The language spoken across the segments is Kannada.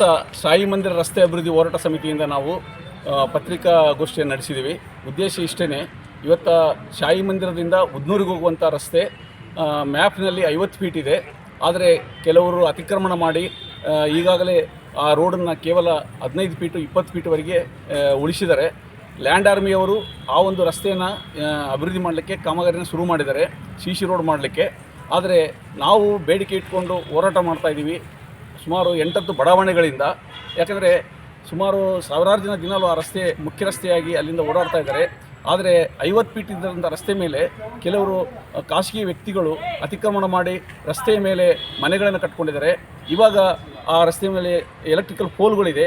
ದಿವಸ ಸಾಯಿ ಮಂದಿರ ರಸ್ತೆ ಅಭಿವೃದ್ಧಿ ಹೋರಾಟ ಸಮಿತಿಯಿಂದ ನಾವು ಪತ್ರಿಕಾಗೋಷ್ಠಿಯನ್ನು ನಡೆಸಿದ್ದೀವಿ ಉದ್ದೇಶ ಇಷ್ಟೇ ಇವತ್ತು ಶಾಯಿ ಮಂದಿರದಿಂದ ಉದ್ನೂರಿಗೆ ಹೋಗುವಂಥ ರಸ್ತೆ ಮ್ಯಾಪ್ನಲ್ಲಿ ಐವತ್ತು ಫೀಟ್ ಇದೆ. ಆದರೆ ಕೆಲವರು ಅತಿಕ್ರಮಣ ಮಾಡಿ ಈಗಾಗಲೇ ಆ ರೋಡನ್ನು ಕೇವಲ ಹದಿನೈದು ಫೀಟು ಇಪ್ಪತ್ತು ಫೀಟ್ವರೆಗೆ ಉಳಿಸಿದ್ದಾರೆ. ಲ್ಯಾಂಡ್ ಆರ್ಮಿಯವರು ಆ ಒಂದು ರಸ್ತೆಯನ್ನು ಅಭಿವೃದ್ಧಿ ಮಾಡಲಿಕ್ಕೆ ಕಾಮಗಾರಿನ ಶುರು ಮಾಡಿದ್ದಾರೆ, ಸಿ ಸಿ ರೋಡ್ ಮಾಡಲಿಕ್ಕೆ. ಆದರೆ ನಾವು ಬೇಡಿಕೆ ಇಟ್ಕೊಂಡು ಹೋರಾಟ ಮಾಡ್ತಾ ಇದ್ದೀವಿ ಸುಮಾರು ಎಂಟತ್ತು ಬಡಾವಣೆಗಳಿಂದ, ಯಾಕಂದರೆ ಸುಮಾರು ಸಾವಿರಾರು ಜನ ದಿನಾಲು ಆ ರಸ್ತೆ ಮುಖ್ಯ ರಸ್ತೆಯಾಗಿ ಅಲ್ಲಿಂದ ಓಡಾಡ್ತಾ ಇದ್ದಾರೆ. ಆದರೆ ಐವತ್ತು ಫೀಟ್ ಇದ್ದಂಥ ರಸ್ತೆ ಮೇಲೆ ಕೆಲವರು ಖಾಸಗಿ ವ್ಯಕ್ತಿಗಳು ಅತಿಕ್ರಮಣ ಮಾಡಿ ರಸ್ತೆಯ ಮೇಲೆ ಮನೆಗಳನ್ನು ಕಟ್ಕೊಂಡಿದ್ದಾರೆ. ಇವಾಗ ಆ ರಸ್ತೆ ಮೇಲೆ ಎಲೆಕ್ಟ್ರಿಕಲ್ ಪೋಲ್ಗಳಿದೆ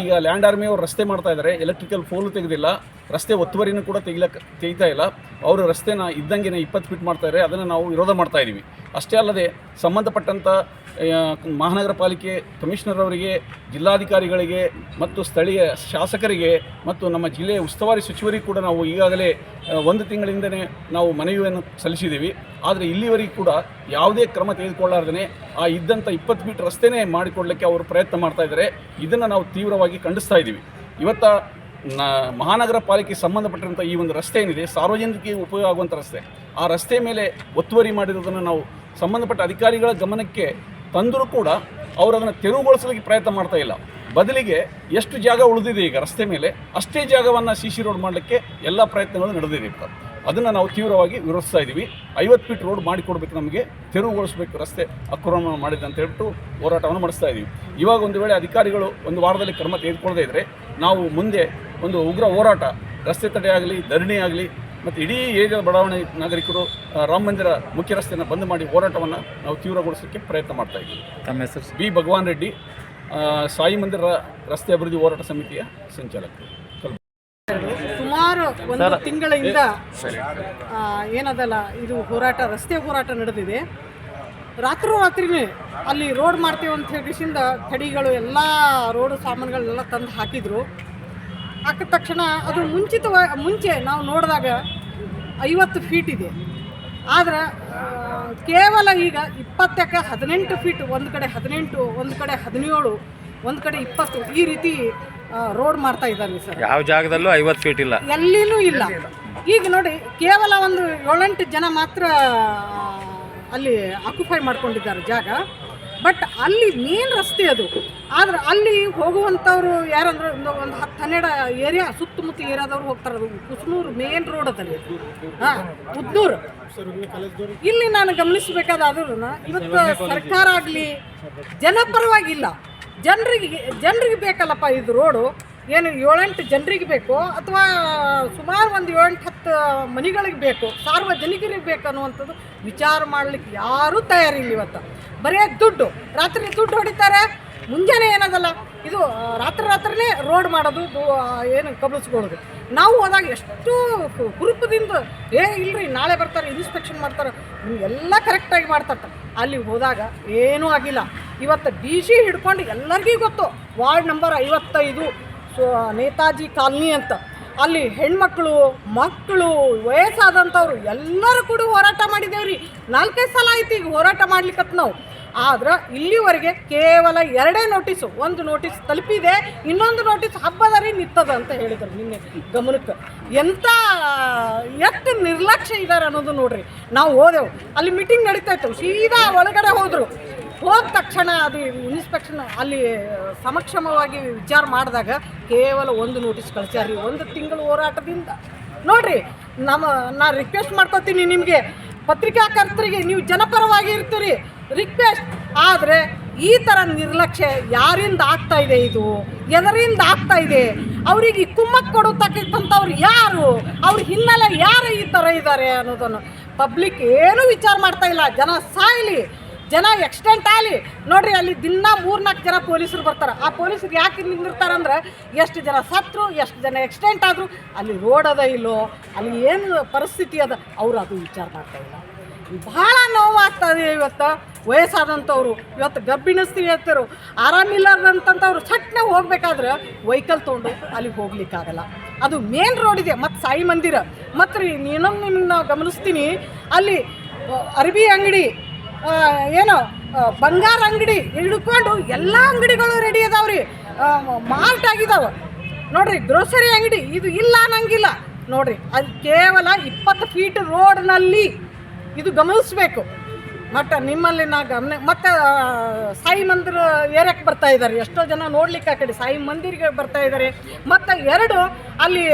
ಈಗ ಲ್ಯಾಂಡ್ ಆರ್ಮಿಯವರು ರಸ್ತೆ ಮಾಡ್ತಾ ಇದ್ದಾರೆ. ಎಲೆಕ್ಟ್ರಿಕಲ್ ಪೋಲು ತೆಗೆದಿಲ್ಲ. ರಸ್ತೆ ಒತ್ತುವರಿನೂ ಕೂಡ ತೆಗಿಲಕ್ಕೆ ತೆಗಿತಾ ಇಲ್ಲ. ಅವರು ರಸ್ತೆನ ಇದ್ದಂಗೆ ಇಪ್ಪತ್ತು ಫೀಟ್ ಮಾಡ್ತಾ ಇದ್ದಾರೆ ಅದನ್ನು ನಾವು ವಿರೋಧ ಮಾಡ್ತಾ ಇದ್ದೀವಿ ಅಷ್ಟೇ ಅಲ್ಲದೆ ಸಂಬಂಧಪಟ್ಟಂಥ ಮಹಾನಗರ ಪಾಲಿಕೆ ಕಮಿಷನರ್ ಅವರಿಗೆ, ಜಿಲ್ಲಾಧಿಕಾರಿಗಳಿಗೆ ಮತ್ತು ಸ್ಥಳೀಯ ಶಾಸಕರಿಗೆ ಮತ್ತು ನಮ್ಮ ಜಿಲ್ಲೆಯ ಉಸ್ತುವಾರಿ ಸಚಿವರಿಗೆ ಕೂಡ ನಾವು ಈಗಾಗಲೇ ಒಂದು ತಿಂಗಳಿಂದಲೇ ನಾವು ಮನವಿಯನ್ನು ಸಲ್ಲಿಸಿದ್ದೀವಿ. ಆದರೆ ಇಲ್ಲಿವರೆಗೂ ಕೂಡ ಯಾವುದೇ ಕ್ರಮ ತೆಗೆದುಕೊಳ್ಳಾರ್ದೇ ಆ ಇದ್ದಂಥ ಇಪ್ಪತ್ತು ಫೀಟ್ ರಸ್ತೆನೇ ಮಾಡಿಕೊಡಲಿಕ್ಕೆ ಅವರು ಪ್ರಯತ್ನ ಮಾಡ್ತಾ ಇದ್ದಾರೆ. ಇದನ್ನು ನಾವು ತೀವ್ರವಾಗಿ ಖಂಡಿಸ್ತಾ ಇದ್ದೀವಿ ಇವತ್ತ ನ ಮಹಾನಗರ ಪಾಲಿಕೆ ಸಂಬಂಧಪಟ್ಟಂಥ ಈ ಒಂದು ರಸ್ತೆ ಏನಿದೆ, ಸಾರ್ವಜನಿಕರಿಗೆ ಉಪಯೋಗ ಆಗುವಂಥ ರಸ್ತೆ. ಆ ರಸ್ತೆ ಮೇಲೆ ಒತ್ತುವರಿ ಮಾಡಿರೋದನ್ನು ನಾವು ಸಂಬಂಧಪಟ್ಟ ಅಧಿಕಾರಿಗಳ ಗಮನಕ್ಕೆ ತಂದರೂ ಕೂಡ ಅವರು ಅದನ್ನು ತೆರವುಗೊಳಿಸಲಿಕ್ಕೆ ಪ್ರಯತ್ನ ಮಾಡ್ತಾ ಇಲ್ಲ. ಬದಲಿಗೆ ಎಷ್ಟು ಜಾಗ ಉಳಿದಿದೆ ಈಗ ರಸ್ತೆ ಮೇಲೆ, ಅಷ್ಟೇ ಜಾಗವನ್ನು ಸಿ ಸಿ ರೋಡ್ ಮಾಡಲಿಕ್ಕೆ ಎಲ್ಲ ಪ್ರಯತ್ನಗಳು ನಡೆದಿದೆ ಈಗ. ಅದನ್ನು ನಾವು ತೀವ್ರವಾಗಿ ವಿರೋಧಿಸ್ತಾ ಇದ್ದೀವಿ. ಐವತ್ತು ಫೀಟ್ ರೋಡ್ ಮಾಡಿಕೊಡ್ಬೇಕು ನಮಗೆ, ತೆರವುಗೊಳಿಸಬೇಕು ರಸ್ತೆ ಅಕ್ರಮ ಮಾಡಿದೆ ಅಂತ ಹೇಳ್ಬಿಟ್ಟು ಹೋರಾಟವನ್ನು ಮಾಡಿಸ್ತಾ ಇದ್ದೀವಿ. ಇವಾಗ ಒಂದು ವೇಳೆ ಅಧಿಕಾರಿಗಳು ಒಂದು ವಾರದಲ್ಲಿ ಕ್ರಮ ತೆಗೆದುಕೊಳ್ಳದೇ ಇದ್ದರೆ ನಾವು ಮುಂದೆ ಒಂದು ಉಗ್ರ ಹೋರಾಟ ರಸ್ತೆ ತಡೆ ಆಗಲಿ ಧರಣಿ ಆಗಲಿ ಮತ್ತು ಇಡೀ ಏರಿಯಾದ ಬಡಾವಣೆ ನಾಗರಿಕರು ರಾಮ ಮಂದಿರ ಮುಖ್ಯ ರಸ್ತೆಯನ್ನು ಬಂದ್ ಮಾಡಿ ಹೋರಾಟವನ್ನು ನಾವು ತೀವ್ರಗೊಳಿಸೋಕ್ಕೆ ಪ್ರಯತ್ನ ಮಾಡ್ತಾ ಇದ್ದೀವಿ. ತಮ್ಮ ಹೆಸರು ಬಿ. ಭಗವಾನ್ ರೆಡ್ಡಿ ಆ, ಸಾಯಿ ಮಂದಿರ ರಸ್ತೆ ಅಭಿವೃದ್ಧಿ ಹೋರಾಟ ಸಮಿತಿಯ ಸಂಚಾಲಕರು ಸುಮಾರು ಒಂದು ತಿಂಗಳಿಂದ ಏನದಲ್ಲ ಇದು ಹೋರಾಟ ರಸ್ತೆ ಹೋರಾಟ ನಡೆದಿದೆ. ರಾತ್ರೋರಾತ್ರಿನೇ ಅಲ್ಲಿ ರೋಡ್ ಮಾಡ್ತೀವಿ ಅಂತ ಹೇಳಿಸಿಂದ ತಡಿಗಳು ಎಲ್ಲ ರೋಡ್ ಸಾಮಾನುಗಳನ್ನೆಲ್ಲ ತಂದು ಹಾಕಿದ್ರು. ಹಾಕಿದ ತಕ್ಷಣ ಅದು ಮುಂಚಿತವಾಗಿ ಮುಂಚೆ ನಾವು ನೋಡಿದಾಗ ಐವತ್ತು ಫೀಟ್ ಇದೆ. ಆದರೆ ಕೇವಲ ಈಗ ಇಪ್ಪತ್ತಕ್ಕೆ ಹದಿನೆಂಟು ಫೀಟ್ ಒಂದು ಕಡೆ ಹದಿನೆಂಟು ಒಂದು ಕಡೆ ಹದಿನೇಳು ಒಂದು ಕಡೆ ಇಪ್ಪತ್ತು ಈ ರೀತಿ ರೋಡ್ ಮಾಡ್ತಾ ಇದ್ದಾರೆ ಸರ್. ಯಾವ ಜಾಗದಲ್ಲೂ ಐವತ್ತು ಫೀಟ್ ಇಲ್ಲ. ಎಲ್ಲಿನೂ ಇಲ್ಲ. ಈಗ ನೋಡಿ ಕೇವಲ ಒಂದು ಏಳೆಂಟು ಜನ ಮಾತ್ರ ಅಲ್ಲಿ ಆಕ್ಯುಪೈ ಮಾಡ್ಕೊಂಡಿದ್ದಾರೆ ಜಾಗ. ಬಟ್ ಅಲ್ಲಿ ಮೇನ್ ರಸ್ತೆ ಅದು. ಆದ್ರೆ ಅಲ್ಲಿ ಹೋಗುವಂಥವ್ರು ಯಾರಂದ್ರೆ ಒಂದು ಒಂದು ಹತ್ತು ಹನ್ನೆರಡು ಏರಿಯಾ ಸುತ್ತಮುತ್ತ ಏರಿಯಾದವ್ರು ಹೋಗ್ತಾರೆ ಅದು. ಕುಸ್ನೂರು ಮೇನ್ ರೋಡ್ ಅದಲ್ಲಿ ಹಾಂ ಉದ್ನೂರು ಇಲ್ಲಿ ನಾನು ಗಮನಿಸಬೇಕಾದ್ರೂ ಇವತ್ತು ಸರ್ಕಾರ ಆಗಲಿ, ಜನಪರವಾಗಿಲ್ಲ. ಜನರಿಗೆ ಜನರಿಗೆ ಬೇಕಲ್ಲಪ್ಪ ಇದು ರೋಡು ಏನು ಏಳೆಂಟು ಜನರಿಗೆ ಬೇಕು ಅಥವಾ ಸುಮಾರು ಒಂದು ಏಳೆಂಟು ಹತ್ತು ಮನೆಗಳಿಗೆ ಬೇಕು, ಸಾರ್ವಜನಿಕರಿಗೆ ಬೇಕು ಅನ್ನುವಂಥದ್ದು ವಿಚಾರ ಮಾಡಲಿಕ್ಕೆ ಯಾರೂ ತಯಾರಿಲ್ಲ ಇವತ್ತು. ಬರೀ ದುಡ್ಡು. ರಾತ್ರಿ ದುಡ್ಡು ಹೊಡಿತಾರೆ. ಮುಂಜಾನೆ ಏನದಲ್ಲ, ಇದು ರಾತ್ರಿ ರಾತ್ರಿನೇ ರೋಡ್ ಮಾಡೋದು ಏನು ಕಬಳಿಸ್ಕೊಳ್ಳೋದು. ನಾವು ಹೋದಾಗ ಎಷ್ಟು ಹುರುಪದಿಂದ ಏ, ಇಲ್ರಿ, ನಾಳೆ ಬರ್ತಾರೆ ಇನ್ಸ್ಪೆಕ್ಷನ್ ಮಾಡ್ತಾರೆ, ಎಲ್ಲ ಕರೆಕ್ಟಾಗಿ ಮಾಡ್ತಾರೆ. ಅಲ್ಲಿ ಹೋದಾಗ ಏನೂ ಆಗಿಲ್ಲ. ಇವತ್ತು ಡಿ ಸಿ ಹಿಡ್ಕೊಂಡು ಎಲ್ಲರಿಗೂ ಗೊತ್ತು, ವಾರ್ಡ್ ನಂಬರ್ ಐವತ್ತೈದು, ಸೊ, ನೇತಾಜಿ ಕಾಲನಿ ಅಂತ. ಅಲ್ಲಿ ಹೆಣ್ಮಕ್ಳು, ಮಕ್ಕಳು, ವಯಸ್ಸಾದಂಥವ್ರು ಎಲ್ಲರೂ ಕೂಡ ಹೋರಾಟ ಮಾಡಿದೇವ್ರಿ. ನಾಲ್ಕೈದು ಸಲ ಆಯ್ತು ಈಗ ಹೋರಾಟ ಮಾಡ್ಲಿಕ್ಕತ್ ನಾವು. ಆದ್ರೆ ಇಲ್ಲಿವರೆಗೆ ಕೇವಲ ಎರಡೇ ನೋಟಿಸು ಒಂದು ನೋಟಿಸ್ ತಲುಪಿದೆ, ಇನ್ನೊಂದು ನೋಟಿಸ್ ಹಬ್ಬದರಿ ನಿತ್ತದ ಅಂತ ಹೇಳಿದರು ನಿನ್ನೆ ಗಮನಕ್ಕೆ. ಎಂಥ ಎಷ್ಟು ನಿರ್ಲಕ್ಷ್ಯ ಇದ್ದಾರೆ ಅನ್ನೋದು ನೋಡ್ರಿ. ನಾವು ಹೋದೆವು. ಅಲ್ಲಿ ಮೀಟಿಂಗ್ ನಡೀತಾ ಇತ್ತು. ಸೀದಾ ಒಳಗಡೆ ಹೋದರು. ಹೋದ ತಕ್ಷಣ ಅದು ಇನ್ಸ್ಪೆಕ್ಷನ್ ಅಲ್ಲಿ, ಸಮಕ್ಷಮವಾಗಿ ವಿಚಾರ ಮಾಡಿದಾಗ ಕೇವಲ ಒಂದು ನೋಟಿಸ್ ಕಳಿಸ್ಯಾರ್ರಿ ಒಂದು ತಿಂಗಳು ಹೋರಾಟದಿಂದ. ನೋಡ್ರಿ, ನಮ್ಮ, ನಾ ರಿಕ್ವೆಸ್ಟ್ ಮಾಡ್ಕೋತೀನಿ ನಿಮಗೆ. ಪತ್ರಿಕಾಕರ್ತರಿಗೆ ನೀವು ಜನಪರವಾಗಿ ಇರ್ತೀರಿ. ರಿಕ್ವೆಸ್ಟ್ ಆದರೆ ಈ ಥರ ನಿರ್ಲಕ್ಷ್ಯ ಯಾರಿಂದ ಆಗ್ತಾ ಇದೆ ಇದು? ಎದರಿಂದ ಆಗ್ತಾ ಇದೆ? ಅವರಿಗೆ ಕುಮ್ಮಕ್ ಕೊಡತಕ್ಕಂಥವ್ರು ಯಾರು? ಅವ್ರ ಹಿನ್ನೆಲೆ ಯಾರು ಈ ಥರ ಇದ್ದಾರೆ ಅನ್ನೋದನ್ನು ಪಬ್ಲಿಕ್ ಏನೂ ವಿಚಾರ ಮಾಡ್ತಾ ಇಲ್ಲ. ಜನ ಸಾಯಲಿ, ಜನ ಎಕ್ಸ್ಟೆಂಟ್ ಆಗಲಿ. ನೋಡಿರಿ, ಅಲ್ಲಿ ದಿನ ಮೂರ್ನಾಲ್ಕು ಜನ ಪೊಲೀಸರು ಬರ್ತಾರೆ. ಆ ಪೊಲೀಸರು ಯಾಕೆ ನಿಂದಿರ್ತಾರಂದ್ರೆ ಎಷ್ಟು ಜನ ಸತ್ರು, ಎಷ್ಟು ಜನ ಎಕ್ಸ್ಟೆಂಟ್ ಆದರು ಅಲ್ಲಿ ರೋಡ್ ಅದ ಇಲ್ಲೋ, ಅಲ್ಲಿ ಏನು ಪರಿಸ್ಥಿತಿ ಅದ, ಅವರು ಅದು ವಿಚಾರ ಮಾಡ್ತಾ ಇಲ್ಲ. ಭಾಳ ನೋವಾಗ್ತದೆ ಇವತ್ತು. ವಯಸ್ಸಾದಂಥವ್ರು, ಇವತ್ತು ಗರ್ಭಿಣಿ ಸ್ತ್ರೀಯರು ಆರಾಮಿಲ್ಲದಂಥವ್ರು ಸಟ್ನೆ ಹೋಗ್ಬೇಕಾದ್ರೆ ವೆಹಿಕಲ್ ತೊಗೊಂಡು ಅಲ್ಲಿಗೆ ಹೋಗ್ಲಿಕ್ಕಾಗಲ್ಲ. ಅದು ಮೇನ್ ರೋಡ್ ಇದೆ. ಮತ್ತು ಸಾಯಿ ಮಂದಿರ. ಮತ್ತು ರೀ ನೀನು ನಿಮ್ಮನ್ನ ಗಮನಿಸ್ತೀನಿ. ಅಲ್ಲಿ ಅರಬಿ ಅಂಗಡಿ ಏನೋ ಬಂಗಾರ ಅಂಗಡಿ ಹಿಡ್ಕೊಂಡು ಎಲ್ಲ ಅಂಗಡಿಗಳು ರೆಡಿ ಅದಾವ್ರಿ ಮಾರ್ಟ್ ಆಗಿದಾವೆ. ನೋಡ್ರಿ ಗ್ರೋಸರಿ ಅಂಗಡಿ, ಇದು ಇಲ್ಲ ಅನ್ನಂಗಿಲ್ಲ. ನೋಡ್ರಿ, ಅದು ಕೇವಲ ಇಪ್ಪತ್ತು ಫೀಟ್ ರೋಡ್ನಲ್ಲಿ ಇದು ಗಮನಿಸಬೇಕು. ಮತ್ತು ನಿಮ್ಮಲ್ಲಿ ನಾ ಗಮನ ಮತ್ತು ಸಾಯಿ ಮಂದಿರ ಏರಿಯಾಕ್ಕೆ ಬರ್ತಾ ಇದ್ದಾರೆ ಎಷ್ಟೋ ಜನ ನೋಡ್ಲಿಕ್ಕೆ ಆ ಕಡೆ ಸಾಯಿ ಮಂದಿರಿಗೆ ಬರ್ತಾ ಇದ್ದಾರೆ ಮತ್ತು ಎರಡು ಅಲ್ಲಿ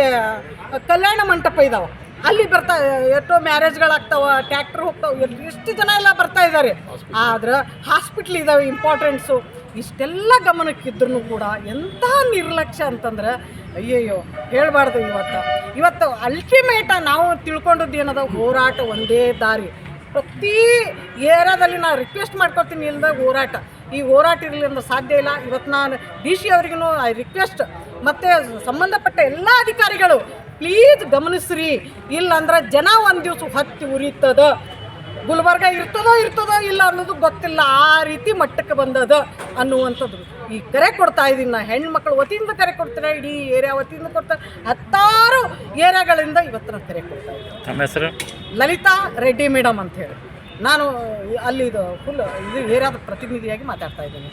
ಕಲ್ಯಾಣ ಮಂಟಪ ಇದಾವೆ. ಅಲ್ಲಿ ಬರ್ತಾ, ಎಷ್ಟೋ ಮ್ಯಾರೇಜ್ಗಳಾಗ್ತಾವ ಟ್ಯಾಕ್ಟ್ರ್ ಹೋಗ್ತಾವ, ಎಷ್ಟು ಜನ ಎಲ್ಲ ಬರ್ತಾ ಇದ್ದಾರೆ ಆದ್ರೆ ಹಾಸ್ಪಿಟ್ಲ್ ಇದಾವೆ ಇಂಪಾರ್ಟೆನ್ಸು ಇಷ್ಟೆಲ್ಲ ಗಮನಕ್ಕಿದ್ರೂ ಕೂಡ ಎಂಥ ನಿರ್ಲಕ್ಷ್ಯ ಅಂತಂದ್ರೆ, ಅಯ್ಯಯ್ಯೋ, ಹೇಳಬಾರ್ದು ಇವತ್ತು. ಇವತ್ತು ಅಲ್ಟಿಮೇಟ ನಾವು ತಿಳ್ಕೊಂಡದ್ದು ಏನದ? ಹೋರಾಟ ಒಂದೇ ದಾರಿ. ಪ್ರತಿ ಏರಿಯಾದಲ್ಲಿ ನಾನು ರಿಕ್ವೆಸ್ಟ್ ಮಾಡ್ಕೊತೀನಿ ಇಲ್ಲದ ಹೋರಾಟ. ಈ ಹೋರಾಟ ಇರಲಿ ಅಂದ್ರೆ ಸಾಧ್ಯ ಇಲ್ಲ. ಇವತ್ತು ನಾನು ಡಿ ಸಿ ಅವ್ರಿಗೂ ಐ ರಿಕ್ವೆಸ್ಟ್ ಮತ್ತು ಸಂಬಂಧಪಟ್ಟ ಎಲ್ಲ ಅಧಿಕಾರಿಗಳು ಪ್ಲೀಸ್ ಗಮನಿಸ್ರಿ. ಇಲ್ಲಂದ್ರೆ ಜನ ಒಂದು ದಿವಸ ಹತ್ತಿ ಉರಿತದ. ಗುಲ್ಬರ್ಗ ಇರ್ತದೋ ಇರ್ತದೋ ಇಲ್ಲ ಅನ್ನೋದು ಗೊತ್ತಿಲ್ಲ. ಆ ರೀತಿ ಮಟ್ಟಕ್ಕೆ ಬಂದದ ಅನ್ನುವಂಥದ್ದು. ಈ ಕರೆ ಕೊಡ್ತಾ ಇದ್ದೀನಿ. ನಾ ಹೆಣ್ಮಕ್ಳು ವತಿಯಿಂದ ಕರೆ ಕೊಡ್ತಾರೆ ಇಡೀ ಏರಿಯಾ ವತಿಯಿಂದ ಕೊಡ್ತಾರೆ ಹತ್ತಾರು ಏರಿಯಾಗಳಿಂದ ಇವತ್ತು ನಾನು ಕರೆ ಕೊಡ್ತಾ ಇದ್ದೀನಿ. ಹೆಸರು? ಲಲಿತಾ ರೆಡ್ಡಿ ಮೇಡಮ್ ಅಂತ ಹೇಳಿ. ನಾನು ಅಲ್ಲಿ ಇದು ಫುಲ್ ಇದು ಏರಿಯಾದ ಪ್ರತಿನಿಧಿಯಾಗಿ ಮಾತಾಡ್ತಾ ಇದ್ದೀನಿ.